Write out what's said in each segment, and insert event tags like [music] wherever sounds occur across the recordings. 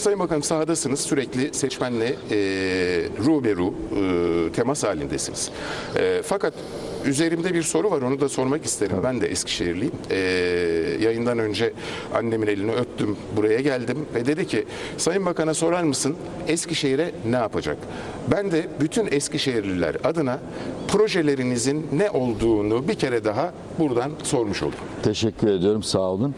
Şimdi Sayın Bakanım sahadasınız. Sürekli seçmenle e, ruberu e, temas halindesiniz. E, fakat üzerimde bir soru var. Onu da sormak isterim. Ben de Eskişehirliyim. E, yayından önce annemin elini öptüm. Buraya geldim ve dedi ki Sayın Bakan'a sorar mısın Eskişehir'e ne yapacak? Ben de bütün Eskişehirliler adına projelerinizin ne olduğunu bir kere daha buradan sormuş oldum. Teşekkür ediyorum, sağ olun.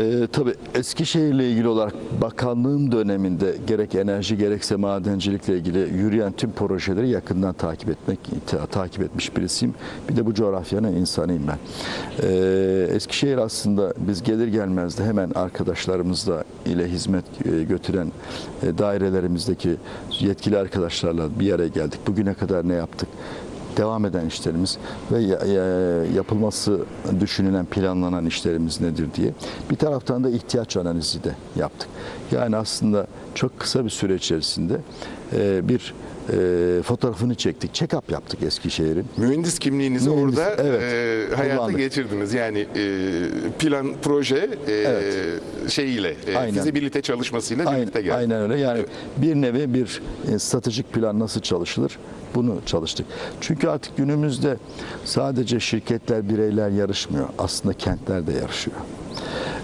Ee, tabii Eskişehir'le ilgili olarak bakanlığım döneminde gerek enerji gerekse madencilikle ilgili yürüyen tüm projeleri yakından takip etmek ta- takip etmiş birisiyim. Bir de bu coğrafyanın insanıyım ben. Ee, Eskişehir aslında biz gelir gelmez de hemen arkadaşlarımızla ile hizmet e, götüren e, dairelerimizdeki yetkili arkadaşlarla bir araya geldik. Bugüne kadar ne yaptık? Devam eden işlerimiz ve ya- ya- yapılması düşünülen, planlanan işlerimiz nedir diye. Bir taraftan da ihtiyaç analizi de yaptık. Yani aslında çok kısa bir süre içerisinde e, bir e, fotoğrafını çektik, check-up yaptık Eskişehir'in. Mühendis kimliğinizi Mühendis- orada evet, e, hayata kullandık. geçirdiniz. Yani e, plan, proje e, Evet. şeyiyle, e, Aynen. fizibilite çalışmasıyla Aynen, birlikte geldi. aynen öyle. Yani bir nevi bir e, stratejik plan nasıl çalışılır? Bunu çalıştık. Çünkü artık günümüzde sadece şirketler, bireyler yarışmıyor. Aslında kentler de yarışıyor.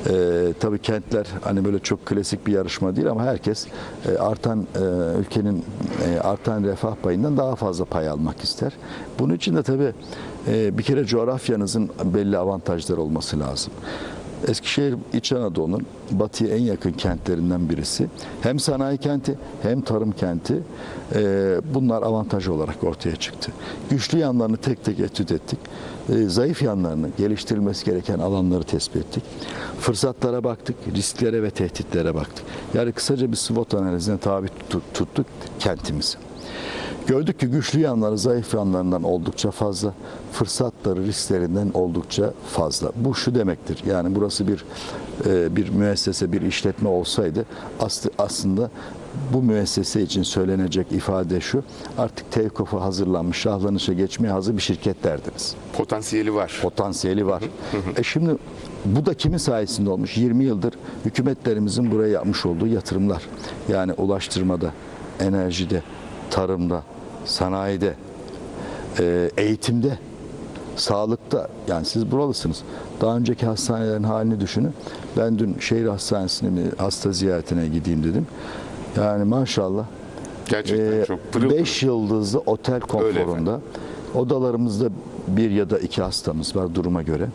Ee, tabii kentler hani böyle çok klasik bir yarışma değil ama herkes e, artan e, ülkenin e, artan refah payından daha fazla pay almak ister. Bunun için de tabii e, bir kere coğrafyanızın belli avantajları olması lazım. Eskişehir İç Anadolu'nun batıya en yakın kentlerinden birisi. Hem sanayi kenti hem tarım kenti. Ee, bunlar avantaj olarak ortaya çıktı. Güçlü yanlarını tek tek etüt ettik. Ee, zayıf yanlarını, geliştirilmesi gereken alanları tespit ettik. Fırsatlara baktık, risklere ve tehditlere baktık. Yani kısaca bir SWOT analizine tabi tut- tuttuk kentimizi. Gördük ki güçlü yanları zayıf yanlarından oldukça fazla, fırsatları risklerinden oldukça fazla. Bu şu demektir. Yani burası bir e, bir müessese, bir işletme olsaydı aslı, aslında bu müessese için söylenecek ifade şu. Artık tevkofu hazırlanmış, şahlanışa geçmeye hazır bir şirket derdiniz Potansiyeli var. potansiyeli var. E şimdi bu da kimin sayesinde olmuş? 20 yıldır hükümetlerimizin buraya yapmış olduğu yatırımlar. Yani ulaştırmada, enerjide, tarımda, sanayide, e, eğitimde, sağlıkta. Yani siz buralısınız. Daha önceki hastanelerin halini düşünün. Ben dün şehir hastanesine hasta ziyaretine gideyim dedim. Yani maşallah Gerçekten ee, çok pırıl beş yıldızlı otel konforunda. Odalarımızda bir ya da iki hastamız var duruma göre.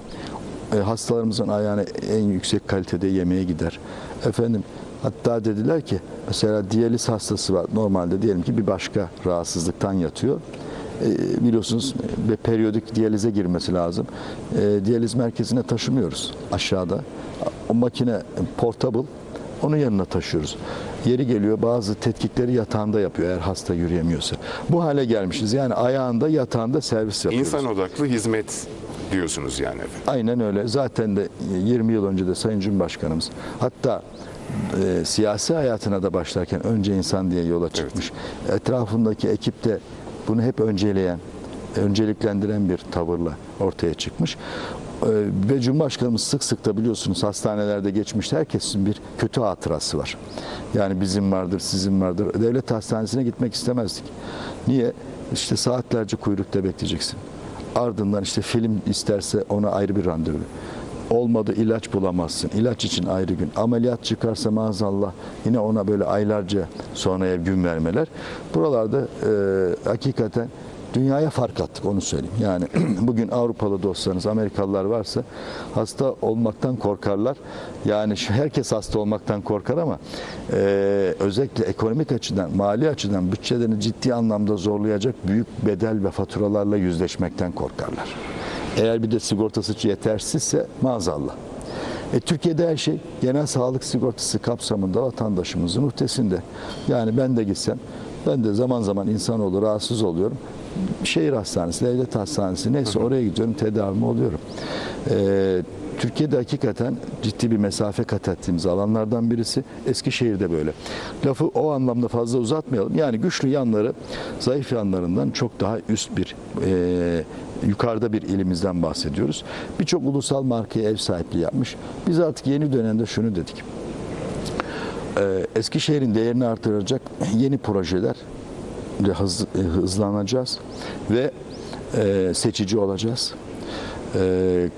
E, hastalarımızın ayağına en yüksek kalitede yemeğe gider. Efendim hatta dediler ki mesela diyaliz hastası var. Normalde diyelim ki bir başka rahatsızlıktan yatıyor. E, biliyorsunuz ve periyodik diyalize girmesi lazım. E, diyaliz merkezine taşımıyoruz aşağıda. O makine portable onun yanına taşıyoruz. Yeri geliyor bazı tetkikleri yatağında yapıyor eğer hasta yürüyemiyorsa. Bu hale gelmişiz. Yani ayağında yatağında servis yapıyoruz. İnsan odaklı hizmet diyorsunuz yani efendim. Aynen öyle. Zaten de 20 yıl önce de Sayın Cumhurbaşkanımız hatta e, siyasi hayatına da başlarken önce insan diye yola çıkmış. Etrafındaki ekip de bunu hep önceleyen, önceliklendiren bir tavırla ortaya çıkmış. E, ve Cumhurbaşkanımız sık sık da biliyorsunuz hastanelerde geçmişte herkesin bir kötü hatırası var. Yani bizim vardır, sizin vardır. Devlet hastanesine gitmek istemezdik. Niye? İşte saatlerce kuyrukta bekleyeceksin. Ardından işte film isterse ona ayrı bir randevu. Olmadı ilaç bulamazsın. İlaç için ayrı gün. Ameliyat çıkarsa maazallah yine ona böyle aylarca sonraya gün vermeler. Buralarda e, hakikaten dünyaya fark attık onu söyleyeyim. Yani [clears throat] bugün Avrupalı dostlarınız, Amerikalılar varsa hasta olmaktan korkarlar. Yani şu herkes hasta olmaktan korkar ama e, özellikle ekonomik açıdan, mali açıdan bütçelerini ciddi anlamda zorlayacak büyük bedel ve faturalarla yüzleşmekten korkarlar. Eğer bir de sigortası yetersizse maazallah. E, Türkiye'de her şey genel sağlık sigortası kapsamında vatandaşımızın uhdesinde. Yani ben de gitsem, ben de zaman zaman insanoğlu rahatsız oluyorum. Şehir hastanesi, devlet hastanesi neyse oraya gidiyorum, tedavimi oluyorum. E, Türkiye'de hakikaten ciddi bir mesafe kat ettiğimiz alanlardan birisi. Eskişehir'de böyle. Lafı o anlamda fazla uzatmayalım. Yani güçlü yanları zayıf yanlarından çok daha üst bir e, yukarıda bir ilimizden bahsediyoruz. Birçok ulusal markaya ev sahipliği yapmış. Biz artık yeni dönemde şunu dedik. Ee, Eskişehir'in değerini artıracak yeni projeler hız- e, hızlanacağız ve e, seçici olacağız. E,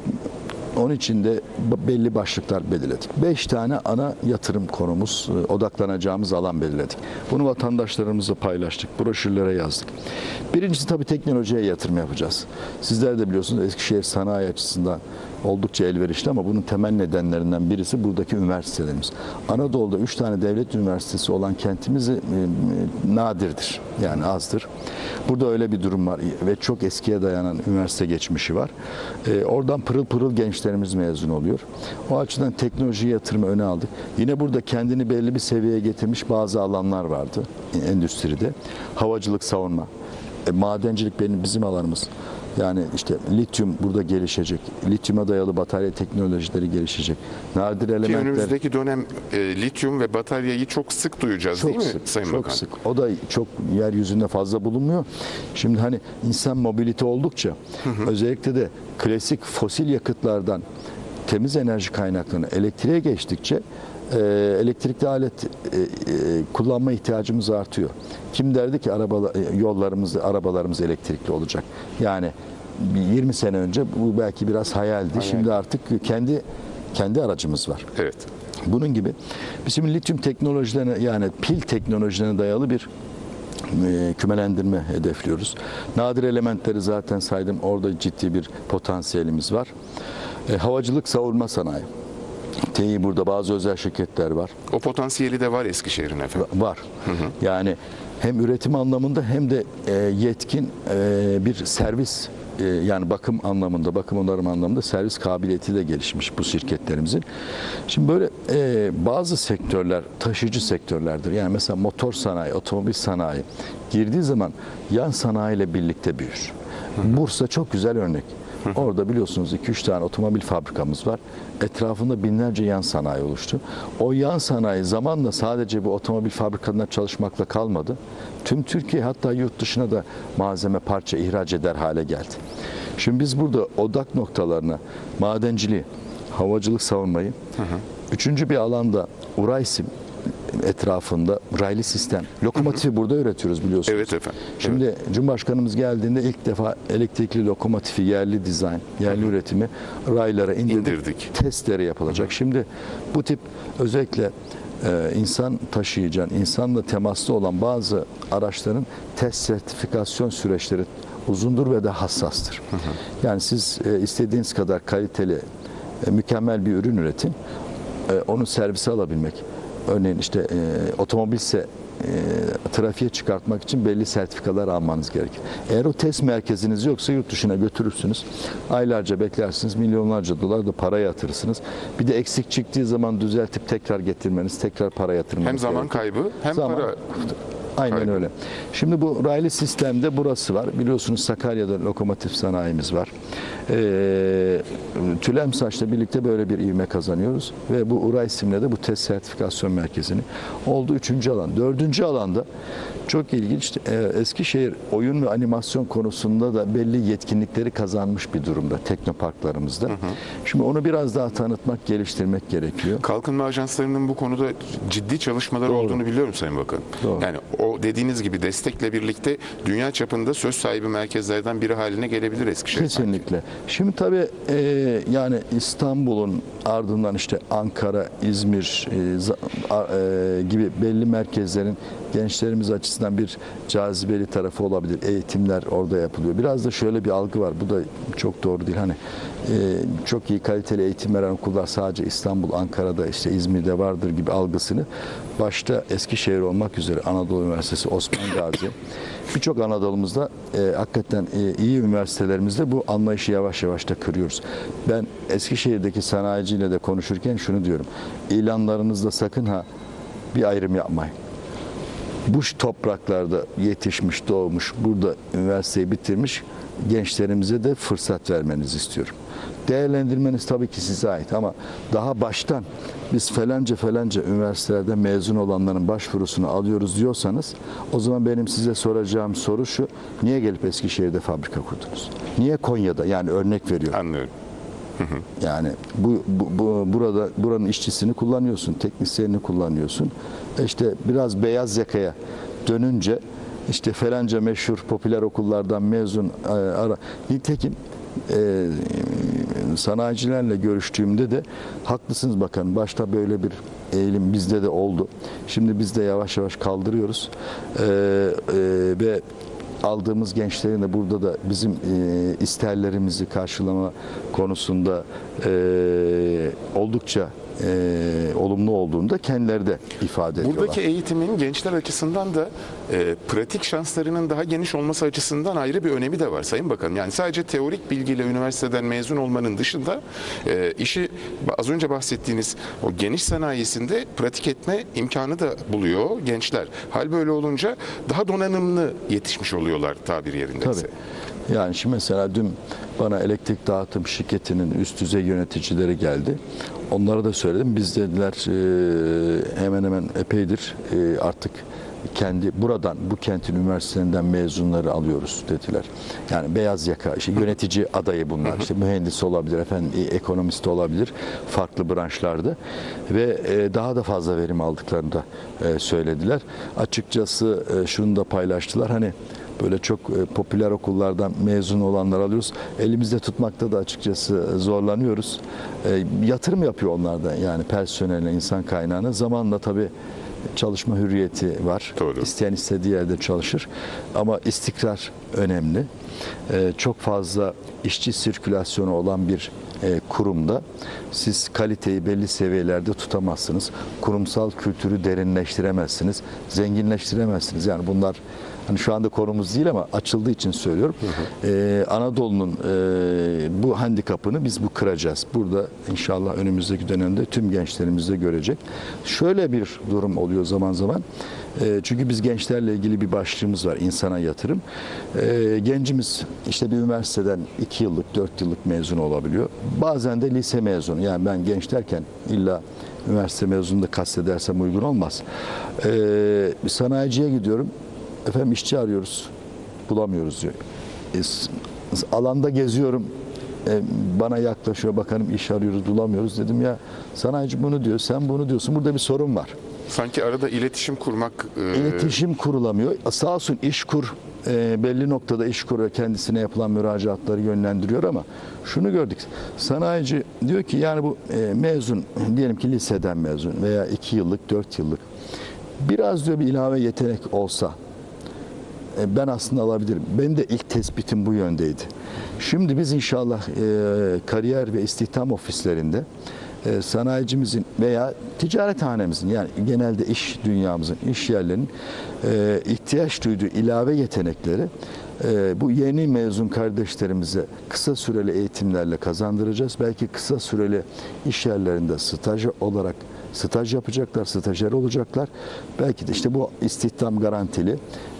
onun için de belli başlıklar belirledik. Beş tane ana yatırım konumuz, e, odaklanacağımız alan belirledik. Bunu vatandaşlarımızla paylaştık, broşürlere yazdık. Birincisi tabii teknolojiye yatırım yapacağız. Sizler de biliyorsunuz Eskişehir sanayi açısından oldukça elverişli ama bunun temel nedenlerinden birisi buradaki üniversitelerimiz. Anadolu'da üç tane devlet üniversitesi olan kentimiz e, e, nadirdir. Yani azdır. Burada öyle bir durum var ve çok eskiye dayanan üniversite geçmişi var. E, oradan pırıl pırıl gençlerimiz mezun oluyor. O açıdan teknoloji yatırımı öne aldık. Yine burada kendini belli bir seviyeye getirmiş bazı alanlar vardı endüstride. Havacılık, savunma, madencilik benim bizim alanımız. Yani işte lityum burada gelişecek. Lityuma dayalı batarya teknolojileri gelişecek. Nadir Ki elementler önümüzdeki dönem e, lityum ve bataryayı çok sık duyacağız çok değil mi sık, Sayın çok Bakan? sık. O da çok yeryüzünde fazla bulunmuyor. Şimdi hani insan mobilite oldukça özellikle de klasik fosil yakıtlardan temiz enerji kaynaklarına elektriğe geçtikçe e, elektrikli alet e, e, kullanma ihtiyacımız artıyor. Kim derdi ki araba yollarımız, arabalarımız elektrikli olacak? Yani bir 20 sene önce bu belki biraz hayaldi. Şimdi artık kendi kendi aracımız var. Evet. Bunun gibi bizim lityum teknolojilerine yani pil teknolojilerine dayalı bir e, kümelendirme hedefliyoruz. Nadir elementleri zaten saydım. Orada ciddi bir potansiyelimiz var. E, havacılık savunma sanayi. Tİ burada bazı özel şirketler var. O potansiyeli de var Eskişehir'in efendim. Var. Yani hem üretim anlamında hem de e, yetkin e, bir servis e, yani bakım anlamında, bakım onarım anlamında servis kabiliyeti de gelişmiş bu şirketlerimizin. Şimdi böyle e, bazı sektörler taşıyıcı sektörlerdir. Yani mesela motor sanayi, otomobil sanayi girdiği zaman yan sanayiyle birlikte büyür. Bursa çok güzel örnek. Orada biliyorsunuz 2-3 tane otomobil fabrikamız var. Etrafında binlerce yan sanayi oluştu. O yan sanayi zamanla sadece bu otomobil fabrikalarında çalışmakla kalmadı. Tüm Türkiye hatta yurt dışına da malzeme parça ihraç eder hale geldi. Şimdi biz burada odak noktalarına madenciliği, havacılık savunmayı, üçüncü bir alanda Uraysim etrafında raylı sistem. Lokomotifi burada üretiyoruz biliyorsunuz. Evet efendim. Şimdi Cumhurbaşkanımız geldiğinde ilk defa elektrikli lokomotifi yerli dizayn, yerli üretimi raylara indirdik. İndirdik. Testleri yapılacak. Şimdi bu tip özellikle e, insan taşıyacağın, insanla temaslı olan bazı araçların test sertifikasyon süreçleri uzundur ve de hassastır. Yani siz e, istediğiniz kadar kaliteli, e, mükemmel bir ürün üretin. E, onu servise alabilmek. Örneğin işte e, otomobilse e, trafiğe çıkartmak için belli sertifikalar almanız gerekir. Eğer o test merkeziniz yoksa yurt dışına götürürsünüz. Aylarca beklersiniz, milyonlarca dolar da para yatırırsınız. Bir de eksik çıktığı zaman düzeltip tekrar getirmeniz, tekrar para yatırmanız Hem zaman gerekir. kaybı hem Zaman- para. Aynen kaybı. öyle. Şimdi bu raylı sistemde burası var. Biliyorsunuz Sakarya'da lokomotif sanayimiz var. Ee, Tülemsaç'la birlikte böyle bir ivme kazanıyoruz. Ve bu Uray isimle de bu test sertifikasyon merkezini oldu üçüncü alan. Dördüncü alanda çok ilginç e, Eskişehir oyun ve animasyon konusunda da belli yetkinlikleri kazanmış bir durumda teknoparklarımızda. Şimdi onu biraz daha tanıtmak, geliştirmek gerekiyor. Kalkınma ajanslarının bu konuda ciddi çalışmaları olduğunu biliyorum Sayın Bakan. Doğru. Yani o dediğiniz gibi destekle birlikte dünya çapında söz sahibi merkezlerden biri haline gelebilir Eskişehir. Kesinlikle. Şimdi tabii e, yani İstanbul'un ardından işte Ankara, İzmir e, e, gibi belli merkezlerin gençlerimiz açısından bir cazibeli tarafı olabilir. Eğitimler orada yapılıyor. Biraz da şöyle bir algı var. Bu da çok doğru değil. Hani çok iyi kaliteli eğitim veren okullar sadece İstanbul, Ankara'da, işte İzmir'de vardır gibi algısını başta Eskişehir olmak üzere Anadolu Üniversitesi, Osman Gazi birçok Anadolu'muzda e, hakikaten e, iyi üniversitelerimizde bu anlayışı yavaş yavaş da kırıyoruz. Ben Eskişehir'deki sanayiciyle de konuşurken şunu diyorum. İlanlarınızda sakın ha bir ayrım yapmayın. Bu topraklarda yetişmiş, doğmuş, burada üniversiteyi bitirmiş gençlerimize de fırsat vermenizi istiyorum. Değerlendirmeniz tabii ki size ait ama daha baştan biz falanca falanca üniversitelerde mezun olanların başvurusunu alıyoruz diyorsanız o zaman benim size soracağım soru şu. Niye gelip Eskişehir'de fabrika kurdunuz? Niye Konya'da? Yani örnek veriyorum. Anlıyorum. Yani bu, bu, bu- burada buranın işçisini kullanıyorsun, teknisyenini kullanıyorsun. İşte biraz beyaz yakaya dönünce işte falanca meşhur popüler okullardan mezun e, ara. Nitekim e, sanayicilerle görüştüğümde de haklısınız bakın başta böyle bir eğilim bizde de oldu. Şimdi biz de yavaş yavaş kaldırıyoruz. E, e, ve aldığımız gençlerin de burada da bizim e, isterlerimizi karşılama konusunda e, oldukça e, olumlu olduğunu da kendileri de ifade ediyorlar. Buradaki eğitimin gençler açısından da e, pratik şanslarının daha geniş olması açısından ayrı bir önemi de var Sayın Bakanım. Yani sadece teorik bilgiyle üniversiteden mezun olmanın dışında e, işi az önce bahsettiğiniz o geniş sanayisinde pratik etme imkanı da buluyor gençler. Hal böyle olunca daha donanımlı yetişmiş oluyorlar tabir yerindeyse. Tabii. Yani şimdi mesela dün bana elektrik dağıtım şirketinin üst düzey yöneticileri geldi. Onlara da söyledim. Biz dediler e, hemen hemen epeydir e, artık kendi buradan bu kentin üniversitelerinden mezunları alıyoruz dediler. Yani beyaz yaka işte yönetici adayı bunlar. İşte mühendis olabilir, efendim e, ekonomist olabilir farklı branşlarda ve e, daha da fazla verim aldıklarını da e, söylediler. Açıkçası şunu da paylaştılar. Hani böyle çok popüler okullardan mezun olanlar alıyoruz. Elimizde tutmakta da açıkçası zorlanıyoruz. Yatırım yapıyor onlar da yani personeline, insan kaynağına. Zamanla tabii çalışma hürriyeti var. Doğru. İsteyen istediği yerde çalışır. Ama istikrar önemli. E, çok fazla işçi sirkülasyonu olan bir e, kurumda siz kaliteyi belli seviyelerde tutamazsınız. Kurumsal kültürü derinleştiremezsiniz, zenginleştiremezsiniz. Yani bunlar hani şu anda konumuz değil ama açıldığı için söylüyorum. E, Anadolu'nun e, bu handikapını biz bu kıracağız. Burada inşallah önümüzdeki dönemde tüm gençlerimiz de görecek. Şöyle bir durum oluyor zaman zaman. E, çünkü biz gençlerle ilgili bir başlığımız var. insana yatırım. E, gencimiz işte bir üniversiteden 2 yıllık, 4 yıllık mezun olabiliyor. Bazen de lise mezunu. Yani ben genç derken illa üniversite mezunu da kastedersem uygun olmaz. E, sanayiciye gidiyorum. Efendim işçi arıyoruz. Bulamıyoruz diyor. E, alanda geziyorum. E, bana yaklaşıyor bakanım iş arıyoruz bulamıyoruz dedim ya sanayici bunu diyor sen bunu diyorsun burada bir sorun var. Sanki arada iletişim kurmak e, İletişim kurulamıyor. Sağ olsun İşkur e, belli noktada İşkur'a kendisine yapılan müracaatları yönlendiriyor ama şunu gördük. Sanayici diyor ki yani bu e, mezun diyelim ki liseden mezun veya 2 yıllık 4 yıllık biraz diyor bir ilave yetenek olsa ben aslında alabilirim. Benim de ilk tespitim bu yöndeydi. Şimdi biz inşallah e, kariyer ve istihdam ofislerinde e, sanayicimizin veya ticarethanemizin yani genelde iş dünyamızın, iş yerlerinin e, ihtiyaç duyduğu ilave yetenekleri e, bu yeni mezun kardeşlerimize kısa süreli eğitimlerle kazandıracağız. Belki kısa süreli iş yerlerinde staj olarak staj yapacaklar, stajyer olacaklar. Belki de işte bu istihdam garantili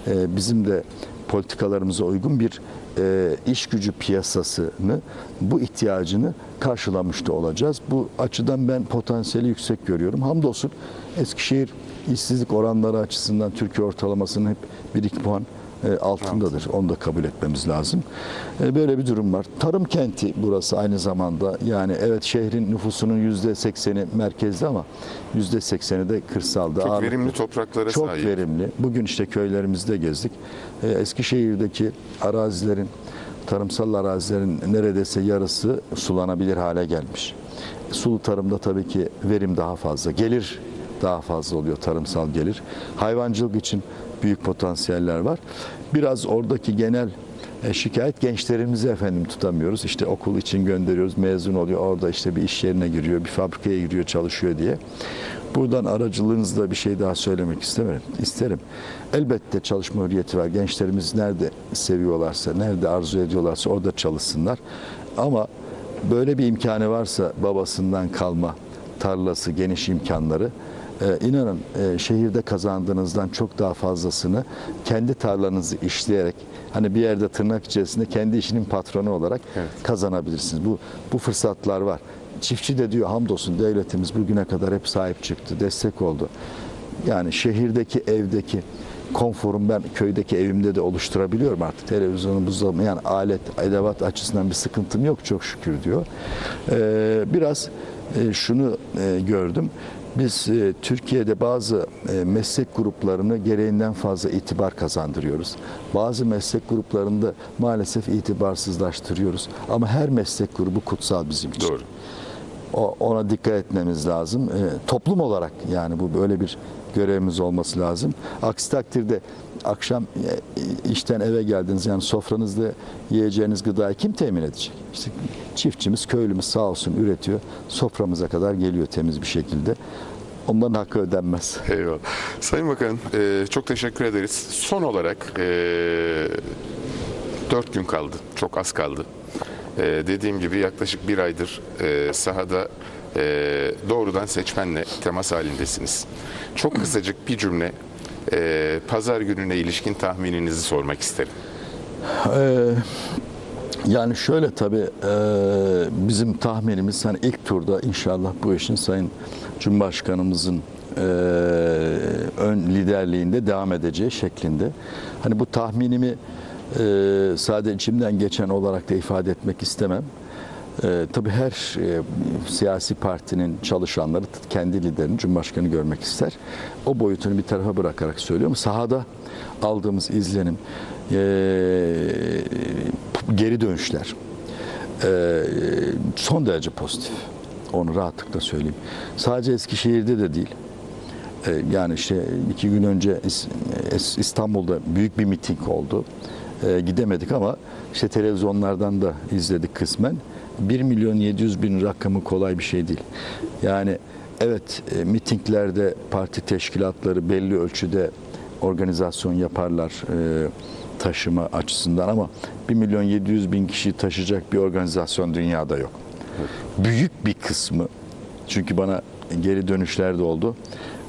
e, bizim de politikalarımıza uygun bir e, iş gücü piyasasını bu ihtiyacını karşılamış da olacağız. Bu açıdan ben potansiyeli yüksek görüyorum. Hamdolsun Eskişehir işsizlik oranları açısından Türkiye ortalamasının hep 1-2 puan altındadır. Onu da kabul etmemiz lazım. E, Böyle bir durum var. Tarım kenti burası aynı zamanda. Yani evet şehrin nüfusunun yüzde sekseni merkezde ama yüzde sekseni de kırsalda. çok Ağırlıklı. verimli topraklara Çok sahip. verimli. Bugün işte köylerimizde gezdik. Ee, Eskişehir'deki arazilerin, tarımsal arazilerin neredeyse yarısı sulanabilir hale gelmiş. Sulu tarımda tabii ki verim daha fazla, gelir daha fazla oluyor tarımsal gelir. Hayvancılık için büyük potansiyeller var. Biraz oradaki genel e, şikayet gençlerimizi efendim tutamıyoruz. İşte okul için gönderiyoruz, mezun oluyor. Orada işte bir iş yerine giriyor, bir fabrikaya giriyor, çalışıyor diye. Buradan aracılığınızla bir şey daha söylemek istemedim. isterim. Elbette çalışma hürriyeti var. Gençlerimiz nerede seviyorlarsa, nerede arzu ediyorlarsa orada çalışsınlar. Ama böyle bir imkanı varsa babasından kalma tarlası, geniş imkanları e, inanın e, şehirde kazandığınızdan çok daha fazlasını kendi tarlanızı işleyerek hani bir yerde tırnak içerisinde kendi işinin patronu olarak Evet. kazanabilirsiniz. Bu bu fırsatlar var. Çiftçi de diyor hamdolsun devletimiz bugüne kadar hep sahip çıktı, destek oldu. Yani şehirdeki evdeki konforum ben köydeki evimde de oluşturabiliyorum artık. Televizyonu, buzdolabı yani alet, edevat açısından bir sıkıntım yok çok şükür diyor. Ee, biraz e, şunu e, gördüm. Biz e, Türkiye'de bazı e, meslek gruplarını gereğinden fazla itibar kazandırıyoruz. Bazı meslek gruplarında maalesef itibarsızlaştırıyoruz. Ama her meslek grubu kutsal bizim için. Doğru. Ona dikkat etmemiz lazım. E, toplum olarak yani bu böyle bir görevimiz olması lazım. Aksi takdirde akşam e, işten eve geldiniz yani sofranızda yiyeceğiniz gıdayı kim temin edecek? İşte çiftçimiz, köylümüz sağ olsun üretiyor. Soframıza kadar geliyor temiz bir şekilde. Onların hakkı ödenmez. Eyvallah. Sayın Bakanım e, çok teşekkür ederiz. Son olarak e, dört gün kaldı. Çok az kaldı. E, dediğim gibi yaklaşık bir aydır e, sahada e, doğrudan seçmenle temas halindesiniz. Çok [clears throat] kısacık bir cümle e, pazar gününe ilişkin tahmininizi sormak isterim. Ee, yani şöyle tabii e, bizim tahminimiz hani ilk turda inşallah bu işin Sayın Cumhurbaşkanımızın e, ön liderliğinde devam edeceği şeklinde. Hani bu tahminimi e, sadece içimden geçen olarak da ifade etmek istemem. E, tabii her e, siyasi partinin çalışanları kendi liderini, Cumhurbaşkanı görmek ister. O boyutunu bir tarafa bırakarak söylüyorum. Sahada aldığımız izlenim, e, geri dönüşler e, son derece pozitif. Onu rahatlıkla söyleyeyim. Sadece Eskişehir'de de değil. E, yani işte iki gün önce İs- İs- İstanbul'da büyük bir miting oldu. E, gidemedik ama işte televizyonlardan da izledik kısmen. 1 milyon 700 bin rakamı kolay bir şey değil. Yani evet e, mitinglerde parti teşkilatları belli ölçüde organizasyon yaparlar e, taşıma açısından ama 1 milyon 700 bin kişi taşıyacak bir organizasyon dünyada yok. Büyük bir kısmı çünkü bana geri dönüşler de oldu.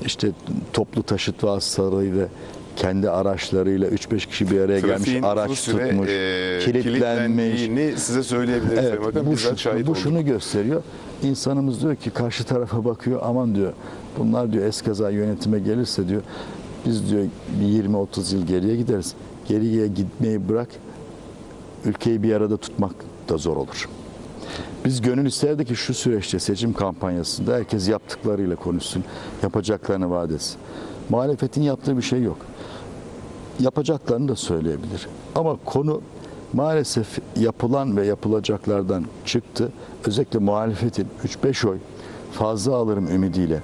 İşte toplu taşıt vasıtalarıyla kendi araçlarıyla 3-5 kişi bir araya gelmiş, Trafiğin araç uzun süre, tutmuş, e, kilitlenmiş. size söyleyebiliriz. Evet, Bakanım. bu, şu- şahit bu olduk. şunu gösteriyor. İnsanımız diyor ki karşı tarafa bakıyor aman diyor bunlar diyor eskaza yönetime gelirse diyor biz diyor bir 20-30 yıl geriye gideriz. Geriye gitmeyi bırak ülkeyi bir arada tutmak da zor olur. Biz gönül isterdi ki şu süreçte seçim kampanyasında herkes yaptıklarıyla konuşsun, yapacaklarını vaat etsin. Muhalefetin yaptığı bir şey yok. Yapacaklarını da söyleyebilir. Ama konu maalesef yapılan ve yapılacaklardan çıktı. Özellikle muhalefetin 3-5 oy fazla alırım ümidiyle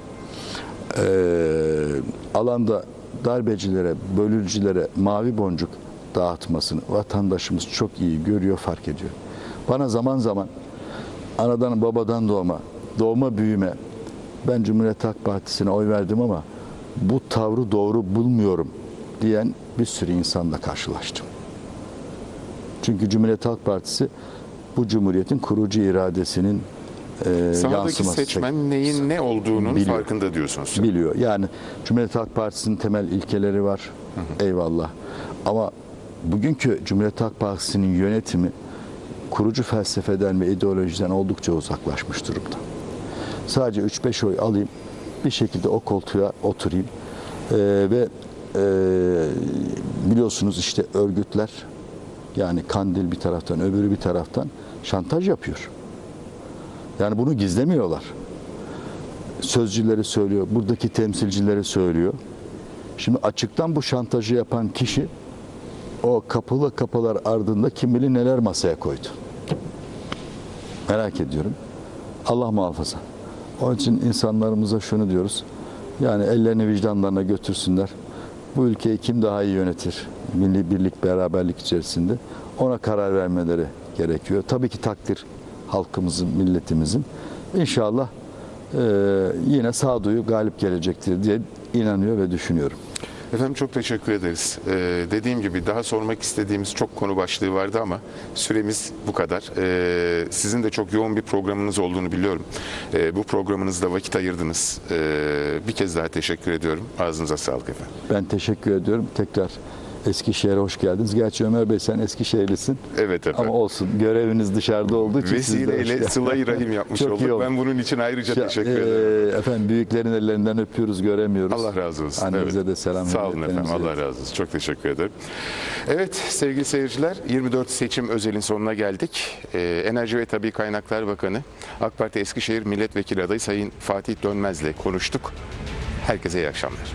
eee, alanda darbecilere, bölücülere mavi boncuk dağıtmasını vatandaşımız çok iyi görüyor, fark ediyor. Bana zaman zaman anadan babadan doğma, doğma büyüme ben Cumhuriyet Halk Partisi'ne oy verdim ama bu tavrı doğru bulmuyorum diyen bir sürü insanla karşılaştım. Çünkü Cumhuriyet Halk Partisi bu cumhuriyetin kurucu iradesinin e, yansıması. seçmen neyin ne olduğunun Biliyor. farkında diyorsunuz. biliyor. Yani Cumhuriyet Halk Partisi'nin temel ilkeleri var. Eyvallah. Ama bugünkü Cumhuriyet Halk Partisi'nin yönetimi kurucu felsefeden ve ideolojiden oldukça uzaklaşmış durumda. Sadece 3-5 oy alayım, bir şekilde o koltuğa oturayım Ee, ve e, biliyorsunuz işte örgütler yani Kandil bir taraftan öbürü bir taraftan şantaj yapıyor. Yani bunu gizlemiyorlar sözcüleri söylüyor, buradaki temsilcileri söylüyor. Şimdi açıktan bu şantajı yapan kişi o kapılı kapılar ardında kim bilir neler masaya koydu. Merak ediyorum. Allah muhafaza. Onun için insanlarımıza şunu diyoruz. Yani ellerini vicdanlarına götürsünler. Bu ülkeyi kim daha iyi yönetir? Milli birlik, beraberlik içerisinde. Ona karar vermeleri gerekiyor. Tabii ki takdir halkımızın, milletimizin. İnşallah eee, yine sağduyu galip gelecektir diye inanıyor ve düşünüyorum. Efendim çok teşekkür ederiz. Ee, dediğim gibi daha sormak istediğimiz çok konu başlığı vardı ama süremiz bu kadar. Ee, sizin de çok yoğun bir programınız olduğunu biliyorum. Ee, bu programınızda vakit ayırdınız. Ee, bir kez daha teşekkür ediyorum. Ağzınıza sağlık efendim. Ben teşekkür ediyorum. Tekrar Eskişehir'e hoş geldiniz. Gerçi Ömer Bey sen Eskişehirlisin. Evet efendim. Ama olsun. Göreviniz dışarıda olduğu için Vesileyle sıla-i rahim [laughs] yapmış Çok olduk. oldu. Ben bunun için ayrıca Ya, teşekkür e, ederim. Efendim büyüklerin ellerinden öpüyoruz, göremiyoruz. Allah razı olsun. Annenize Evet. de selam Sağ olun efendim. Allah razı olsun. Çok teşekkür ederim. Evet sevgili seyirciler 24 seçim özelin sonuna geldik. Ee, Enerji ve Tabii Kaynaklar Bakanı AK Parti Eskişehir Milletvekili adayı Sayın Fatih Dönmez'le konuştuk. Herkese iyi akşamlar.